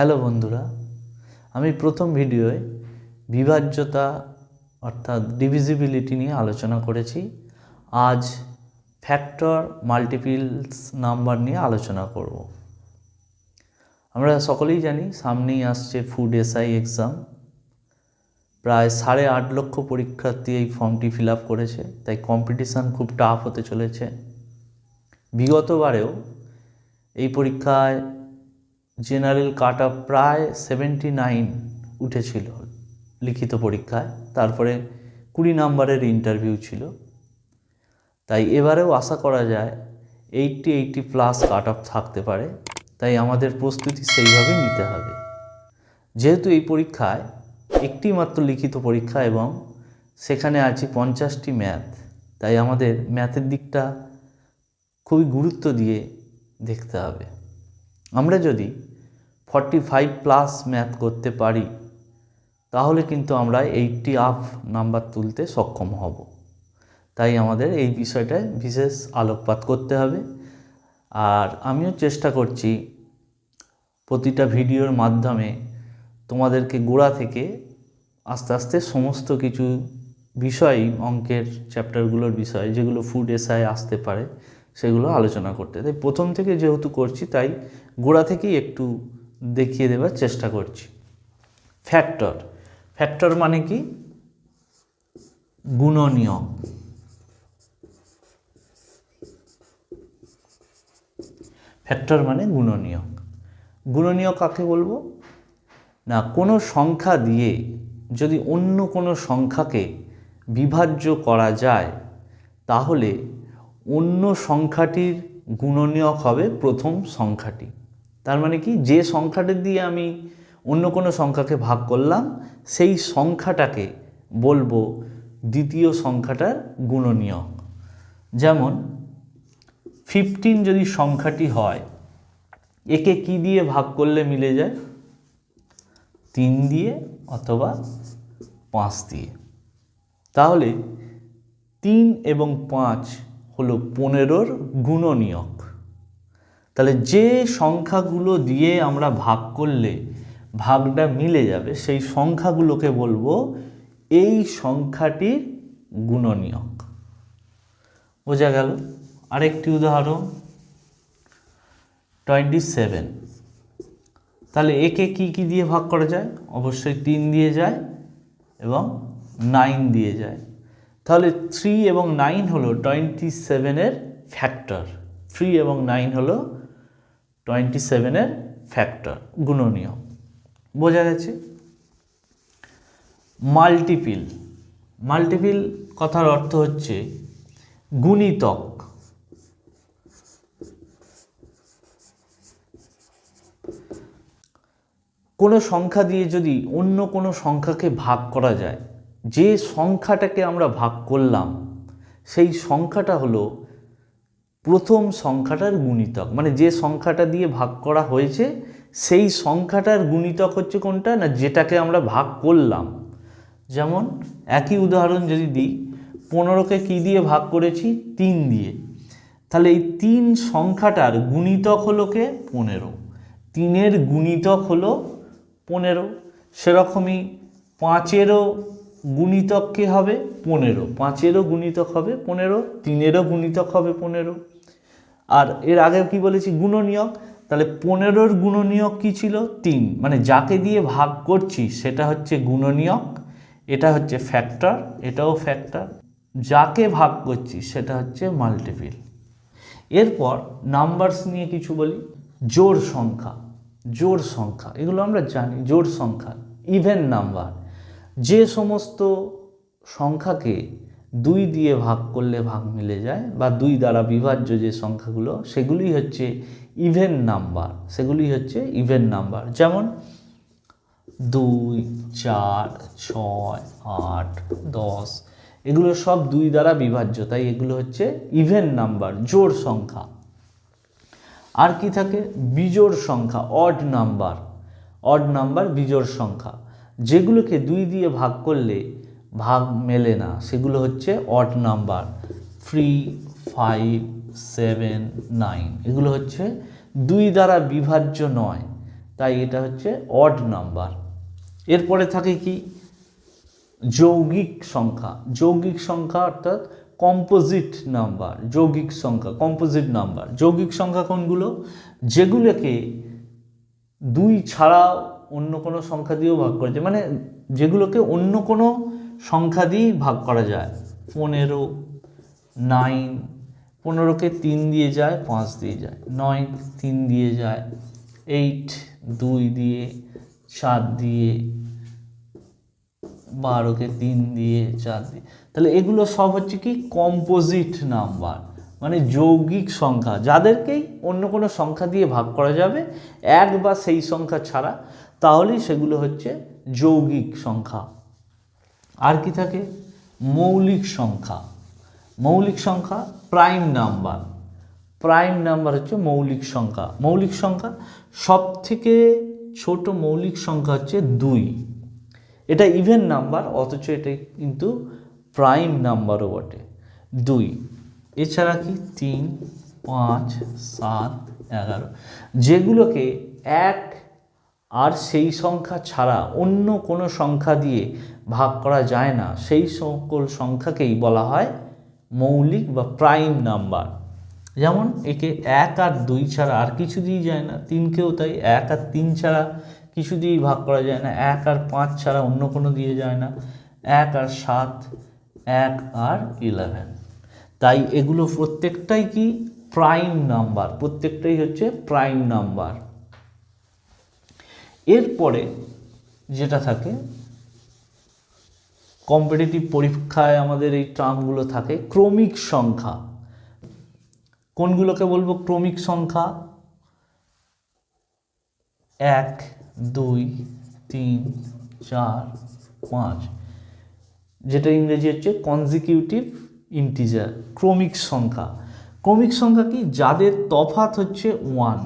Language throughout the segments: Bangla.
হ্যালো বন্ধুরা, আমি প্রথম ভিডিওয়ে বিভাজ্যতা অর্থাৎ ডিভিজিবিলিটি নিয়ে আলোচনা করেছি। আজ ফ্যাক্টর মাল্টিপিলস নাম্বার নিয়ে আলোচনা করব। আমরা সকলেই জানি, সামনেই আসছে ফুড এসআই এক্সাম প্রায় সাড়ে আট লক্ষ পরীক্ষার্থী এই ফর্মটি ফিল আপ করেছে, তাই কম্পিটিশান খুব টাফ হতে চলেছে। বিগতবারেও এই পরীক্ষায় জেনারেল কাট প্রায় সেভেন্টি নাইন উঠেছিল লিখিত পরীক্ষায়। তারপরে কুড়ি নাম্বারের ইন্টারভিউ ছিল। তাই এবারেও আশা করা যায় eighty eighty plus cut off থাকতে পারে। তাই আমাদের প্রস্তুতি সেইভাবে নিতে হবে। যেহেতু এই পরীক্ষায় একটি মাত্র লিখিত পরীক্ষা এবং সেখানে আছে পঞ্চাশটি ম্যাথ তাই আমাদের ম্যাথের দিকটা খুবই গুরুত্ব দিয়ে দেখতে হবে। আমরা যদি ফর্টি ফাইভ প্লাস ম্যাথ করতে পারি, তাহলে কিন্তু আমরা এইটটি আপ নাম্বার তুলতে সক্ষম হব। তাই আমাদের এই বিষয়টায় বিশেষ আলোকপাত করতে হবে। আর আমিও চেষ্টা করছি প্রতিটা ভিডিওর মাধ্যমে তোমাদেরকে গোড়া থেকে আস্তে আস্তে সমস্ত কিছু বিষয়ই অঙ্কের চ্যাপ্টারগুলোর বিষয়, যেগুলো ফুড এসআই আসতে পারে, সেগুলো আলোচনা করতে। তাই প্রথম থেকে যেহেতু করছি, তাই গোড়া থেকেই একটু দেখিয়ে দেওয়ার চেষ্টা করছি। ফ্যাক্টর। ফ্যাক্টর মানে কি? গুণনীয় ফ্যাক্টর মানে গুণনীয় গুণনীয় কাকে বলব? না, কোনো সংখ্যা দিয়ে যদি অন্য কোনো সংখ্যাকে বিভাজ্য করা যায়, তাহলে অন্য সংখ্যাটির গুণনীয়ক হবে প্রথম সংখ্যাটি। তার মানে কি? যে সংখ্যাটা দিয়ে আমি অন্য কোনো সংখ্যাকে ভাগ করলাম, সেই সংখ্যাটাকে বলব দ্বিতীয় সংখ্যাটার গুণনীয়ক। যেমন ফিফটিন যদি সংখ্যাটি হয়, একে কি দিয়ে ভাগ করলে মিলে যায়? তিন দিয়ে অথবা পাঁচ দিয়ে। তাহলে তিন এবং পাঁচ হলো পনেরোর গুণনীয়ক। তাহলে যে সংখ্যাগুলো দিয়ে আমরা ভাগ করলে ভাগটা মিলে যাবে, সেই সংখ্যাগুলোকে বলব এই সংখ্যাটির গুণনীয়ক। বোঝা গেল? আরেকটি উদাহরণ টোয়েন্টি সেভেন তাহলে একে কি কি দিয়ে ভাগ করা যায়? অবশ্যই তিন দিয়ে যায় এবং নাইন দিয়ে যায়। তাহলে থ্রি এবং নাইন হলো টোয়েন্টি সেভেনের ফ্যাক্টর থ্রি এবং নাইন হলো টোয়েন্টি সেভেনের ফ্যাক্টর গুণনীয়। বোঝা গেছে? মাল্টিপিল মাল্টিপিল কথার অর্থ হচ্ছে গুণিতক। কোনো সংখ্যা দিয়ে যদি অন্য কোনো সংখ্যাকে ভাগ করা যায়, যে সংখ্যাটাকে আমরা ভাগ করলাম, সেই সংখ্যাটা হলো প্রথম সংখ্যাটার গুণিতক। মানে যে সংখ্যাটা দিয়ে ভাগ করা হয়েছে, সেই সংখ্যাটার গুণিতক হচ্ছে কোনটা? না, যেটাকে আমরা ভাগ করলাম। যেমন, একই উদাহরণ যদি দিই, পনেরোকে কী দিয়ে ভাগ করেছি? তিন দিয়ে। তাহলে এই তিন সংখ্যাটার গুণিতক হলো কে? পনেরো। তিনের গুণিতক হলো পনেরো। সেরকমই পাঁচেরও গুণিতক কে হবে? পনেরো। পাঁচেরও গুণিতক হবে পনেরো, তিনেরও গুণিতক হবে পনেরো। আর এর আগে কি বলেছি? গুণনীয়ক। তাহলে পনেরোর গুণনীয়ক কি ছিল? তিন। মানে যাকে দিয়ে ভাগ করছি, সেটা হচ্ছে গুণনীয়ক, এটা হচ্ছে ফ্যাক্টর, এটাও ফ্যাক্টর। যাকে ভাগ করছি, সেটা হচ্ছে মাল্টিপিল। এরপর নাম্বারস নিয়ে কিছু বলি। জোর সংখ্যা। জোর সংখ্যা। এগুলো আমরা জানি জোর সংখ্যা। Even number. যে সমস্ত সংখ্যাকে দুই দিয়ে ভাগ করলে ভাগ মিলে যায় বা দুই দ্বারা বিভাজ্য যে সংখ্যাগুলো সেগুলি হচ্ছে ইভেন নাম্বার সেগুলি হচ্ছে ইভেন নাম্বার যেমন দুই, চার, ছয়, আট, দশ, এগুলো সব দুই দ্বারা বিভাজ্য, তাই এগুলো হচ্ছে ইভেন নাম্বার জোড় সংখ্যা। আর কি থাকে? বিজোড় সংখ্যা অড নাম্বার অড নাম্বার বিজোড় সংখ্যা। যেগুলোকে দুই দিয়ে ভাগ করলে ভাগ মেলে না, সেগুলো হচ্ছে odd number three five seven nine এগুলো হচ্ছে দুই দ্বারা বিভাজ্য নয়, তাই এটা হচ্ছে অড নাম্বার এরপরে থাকে কি? যৌগিক সংখ্যা। যৌগিক সংখ্যা অর্থাৎ কম্পোজিট নাম্বার যৌগিক সংখ্যা কম্পোজিট নাম্বার যৌগিক সংখ্যা কোনগুলো? যেগুলোকে দুই ছাড়া অন্য কোনো সংখ্যা দিয়েও ভাগ করা যায়। মানে যেগুলোকে অন্য কোনো সংখ্যা দিয়েই ভাগ করা যায়। পনেরো নাইন পনেরোকে তিন দিয়ে যায়, পাঁচ দিয়ে যায়, নয় তিন দিয়ে যায় এইট দুই দিয়ে, চার দিয়ে, বারোকে তিন দিয়ে, চার দিয়ে। তাহলে এগুলো সব হচ্ছে কি? কম্পোজিট নাম্বার মানে যৌগিক সংখ্যা। যাদেরকেই অন্য কোনো সংখ্যা দিয়ে ভাগ করা যাবে, এক বা সেই সংখ্যা ছাড়া তাহলেই সেগুলো হচ্ছে যৌগিক সংখ্যা। আর কি থাকে? মৌলিক সংখ্যা। মৌলিক সংখ্যা প্রাইম নাম্বার। প্রাইম নাম্বার হচ্ছে মৌলিক সংখ্যা। মৌলিক সংখ্যা সব থেকে ছোট মৌলিক সংখ্যা হচ্ছে দুই। এটা ইভেন নাম্বার, অথচ এটা কিন্তু প্রাইম নাম্বারও বটে। দুই। এছাড়া কি? তিন, পাঁচ, সাত, এগারো। যেগুলোকে এক আর সেই সংখ্যা ছাড়া অন্য কোনো সংখ্যা দিয়ে ভাগ করা যায় না। সেই সকল সংখ্যাকেই বলা হয় মৌলিক বা প্রাইম নাম্বার। যেমন একে এক আর দুই ছাড়া আর কিছু দিয়ে যায় না। তিনকেও তাই এক আর তিন ছাড়া কিছু দিয়েই ভাগ করা যায় না। এক আর পাঁচ ছাড়া অন্য কোনো দিয়ে যায় না। এক আর সাত, এক আর ইলেভেন। তাই এগুলো প্রত্যেকটাই কি? Prime number. প্রত্যেকটাই হচ্ছে প্রাইম নাম্বার। এরপরে যেটা থাকে কম্পিটিটিভ পরীক্ষায় আমাদের এই টার্মগুলো থাকে, ক্রমিক সংখ্যা। কোনগুলোকে বলব ক্রমিক সংখ্যা? এক, দুই, তিন, চার, পাঁচ। যেটা ইংরেজি হচ্ছে কনজিকিউটিভ ইন্টিজার ক্রমিক সংখ্যা। ক্রমিক সংখ্যা কি? যাদের তফাত হচ্ছে ওয়ান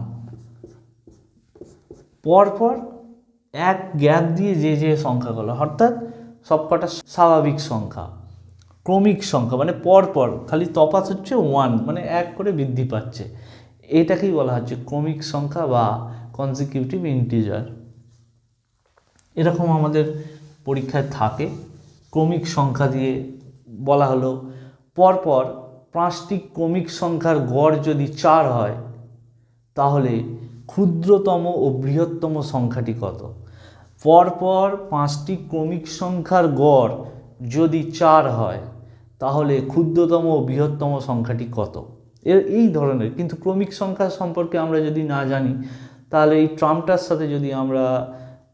পরপর এক গ্যাপ দিয়ে যে যে সংখ্যাগুলো, অর্থাৎ সবকটা স্বাভাবিক সংখ্যা, ক্রমিক সংখ্যা মানে পরপর, খালি তফাৎ হচ্ছে ওয়ান মানে এক করে বৃদ্ধি পাচ্ছে। এটাকেই বলা হচ্ছে ক্রমিক সংখ্যা বা কনজিকিউটিভ ইন্টিজার এরকম আমাদের পরীক্ষায় থাকে। ক্রমিক সংখ্যা দিয়ে বলা হলো, পরপর পাঁচটি ক্রমিক সংখ্যার গড় যদি চার হয়, তাহলে ক্ষুদ্রতম ও বৃহত্তম সংখ্যাটি কত? পরপর পাঁচটি ক্রমিক সংখ্যার গড় যদি চার হয়, তাহলে ক্ষুদ্রতম ও বৃহত্তম সংখ্যাটি কত? এর এই ধরনের, কিন্তু ক্রমিক সংখ্যা সম্পর্কে আমরা যদি না জানি, তাহলে এই ট্রামটার সাথে যদি আমরা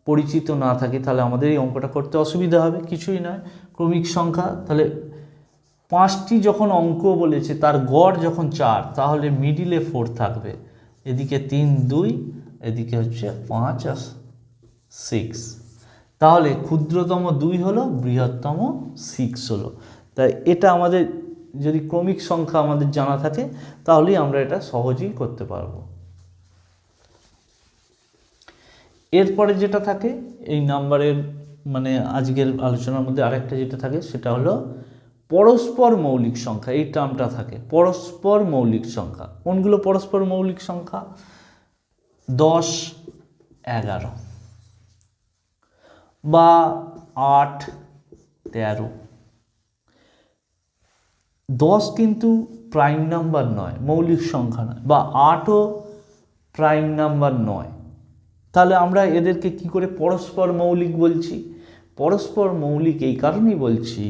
পরিচিত না থাকি, তাহলে আমাদের এই অঙ্কটা করতে অসুবিধা হবে, কিছুই নয়। ক্রমিক সংখ্যা, তাহলে পাঁচটি যখন অঙ্ক বলেছে, তার গড় যখন চার, তাহলে মিডিলে ফোর থাকবে। এদিকে তিন, দুই, এদিকে হচ্ছে পাঁচ, আর সিক্স তাহলে ক্ষুদ্রতম দুই হলো, বৃহত্তম সিক্স হলো। তাই এটা আমাদের যদি ক্রমিক সংখ্যা আমাদের জানা থাকে, তাহলেই আমরা এটা সহজেই করতে পারব। এরপরে যেটা থাকে, এই নাম্বারের মানে আজকের আলোচনার মধ্যে আরেকটা যেটা থাকে, সেটা হলো পরস্পর মৌলিক সংখ্যা। এই টার্মটা থাকে, পরস্পর মৌলিক সংখ্যা। কোনগুলো পরস্পর মৌলিক সংখ্যা? দশ, এগারো। বা আট, তেরো। দশ কিন্তু প্রাইম নাম্বার নয়, মৌলিক সংখ্যা নয়, বা আটও প্রাইম নাম্বার নয়। তাহলে আমরা এদেরকে কি করে পরস্পর মৌলিক বলছি? পরস্পর মৌলিক এই কারণেই বলছি,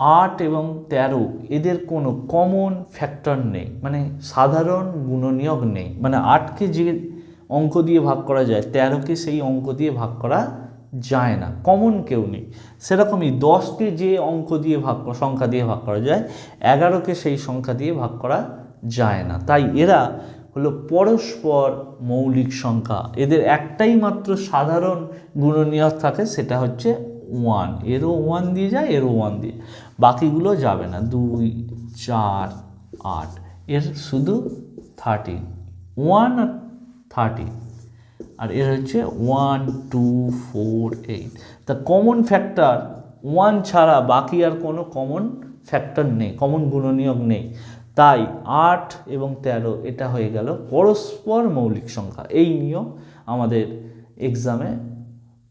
আট এবং তেরো এদের কোনো কমন ফ্যাক্টর নেই মানে সাধারণ গুণনীয়ক নেই। মানে আটকে যে অঙ্ক দিয়ে ভাগ করা যায়, তেরোকে সেই অঙ্ক দিয়ে ভাগ করা যায় না কমন কেউ নেই। সেরকমই দশকে যে অঙ্ক দিয়ে ভাগ সংখ্যা দিয়ে ভাগ করা যায়, এগারোকে সেই সংখ্যা দিয়ে ভাগ করা যায় না। তাই এরা হলো পরস্পর মৌলিক সংখ্যা। এদের একটাই মাত্র সাধারণ গুণনীয়ক থাকে, সেটা হচ্ছে ওয়ান এরও ওয়ান দিয়ে যায়, এরও ওয়ান দিয়ে। বাকিগুলো যাবে না। দুই, চার, আট। এর শুধু থার্টিন ওয়ান আর থার্টিন আর এর হচ্ছে ওয়ান টু ফোর এইট তা কমন ফ্যাক্টর ওয়ান ছাড়া বাকি আর কোনো কমন ফ্যাক্টর নেই কমন গুণনীয়ক নেই। তাই আট এবং তেরো, এটা হয়ে গেল পরস্পর মৌলিক সংখ্যা। এই নিয়ম আমাদের এক্সামে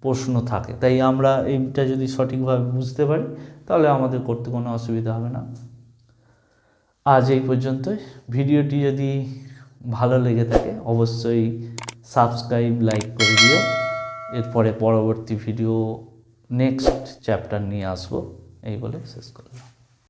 প্রশ্ন থাকে। তাই আমরা এইটা যদি সঠিকভাবে বুঝতে পারি, তাহলে আমাদের করতে কোনো অসুবিধা হবে না। আজ এই পর্যন্তই। ভিডিওটি যদি ভালো লেগে থাকে, অবশ্যই সাবস্ক্রাইব লাইক করে দিও। এরপরে পরবর্তী ভিডিও নেক্সট চ্যাপ্টার নিয়ে আসব। এই বলে শেষ করলাম।